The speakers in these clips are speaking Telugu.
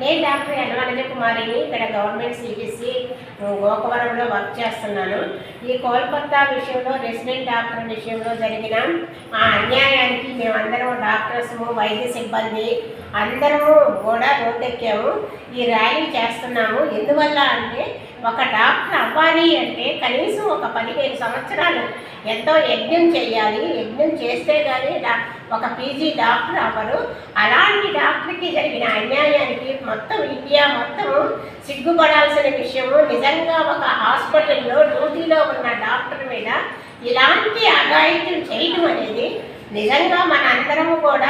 నేను డాక్టర్ ఎన్వర్జ కుమారిని ఇక్కడ గవర్నమెంట్ సిబిసి గోకవరంలో వర్క్ చేస్తున్నాను. ఈ కోల్కత్తా విషయంలో రెసిడెంట్ డాక్టర్ విషయంలో జరిగిన ఆ అన్యాయానికి మేమందరం డాక్టర్స్ వైద్య సిబ్బంది అందరము కూడా రోడ్డెక్కాము. ఈ ర్యాలీ చేస్తున్నాము. ఎందువల్ల అంటే ఒక డాక్టర్ అవ్వాలి అంటే కనీసం ఒక పదిహేను సంవత్సరాలు ఎంతో యజ్ఞం చేయాలి. యజ్ఞం చేస్తే కానీ ఒక పీజీ డాక్టర్ అవ్వరు. అలాంటి డాక్టర్కి జరిగిన అన్యాయానికి మొత్తం ఇండియా మొత్తం సిగ్గుపడాల్సిన విషయము. నిజంగా ఒక హాస్పిటల్లో డ్యూటీలో ఉన్న డాక్టర్ మీద ఇలాంటి అఘాయిత్యం చేయడం అనేది నిజంగా మన అందరము కూడా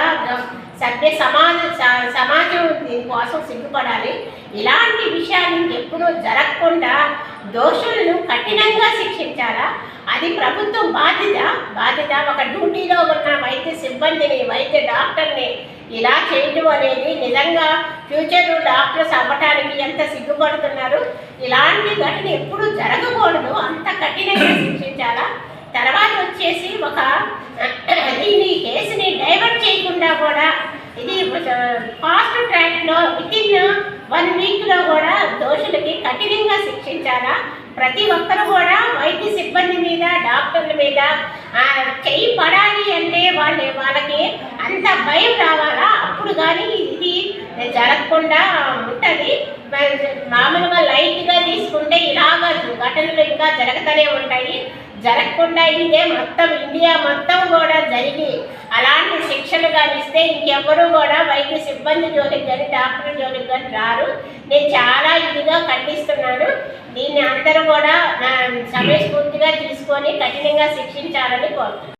సభ్య సమాజ స- సమాజం కోసం సిగ్గుపడాలి. ఇలాంటి విషయాలు ఇంకెప్పుడూ జరగకుండా దోషులను కఠినంగా శిక్షించాలా? అది ప్రభుత్వం బాధ్యత. బాధ్యత ఒక డ్యూటీలో ఉన్న వైద్య సిబ్బందిని వైద్య డాక్టర్ని ఇలా చేయటం అనేది నిజంగా ఫ్యూచర్ డాక్టర్స్ అవ్వటానికి ఎంత సిగ్గుపడుతున్నారు? ఇలాంటి ఘటన ఎప్పుడూ జరగకూడదు. అంత కఠినంగా శిక్షించాలా? తర్వాత వచ్చేసి ఒక దీన్ని కేసుని డైవర్ట్ చేయకుండా కూడా ఇది ఫాస్ట్ ట్రాక్లో విత్ ఇన్ వన్ వీక్లో కూడా దోషులకి కఠినంగా శిక్షించాలా? ప్రతి ఒక్కరు కూడా వైద్య సిబ్బంది మీద డాక్టర్ల మీద చెయ్యి పడాలి అంటే వాళ్ళ వాళ్ళకి అంత భయం రావాలా? అప్పుడు కానీ ఇది జరగకుండా ఉంటుంది. మామూలుగా లైట్గా తీసుకుంటే ఇలాగ ఘటనలు ఇంకా జరుగుతూనే ఉంటాయి. జరగకుండా ఇదే మొత్తం ఇండియా మొత్తం జరిగి అలాంటి శిక్షలు కానీ ఇస్తే ఇంకెవ్వరూ కూడా వైద్య సిబ్బంది జోలికి కానీ డాక్టర్ జోలికి కానీ రారు. నేను చాలా ఇదిగా ఖండిస్తున్నాను. దీన్ని అందరూ కూడా సమయస్ఫూర్తిగా తీసుకొని కఠినంగా శిక్షించాలని కోరుతున్నాను.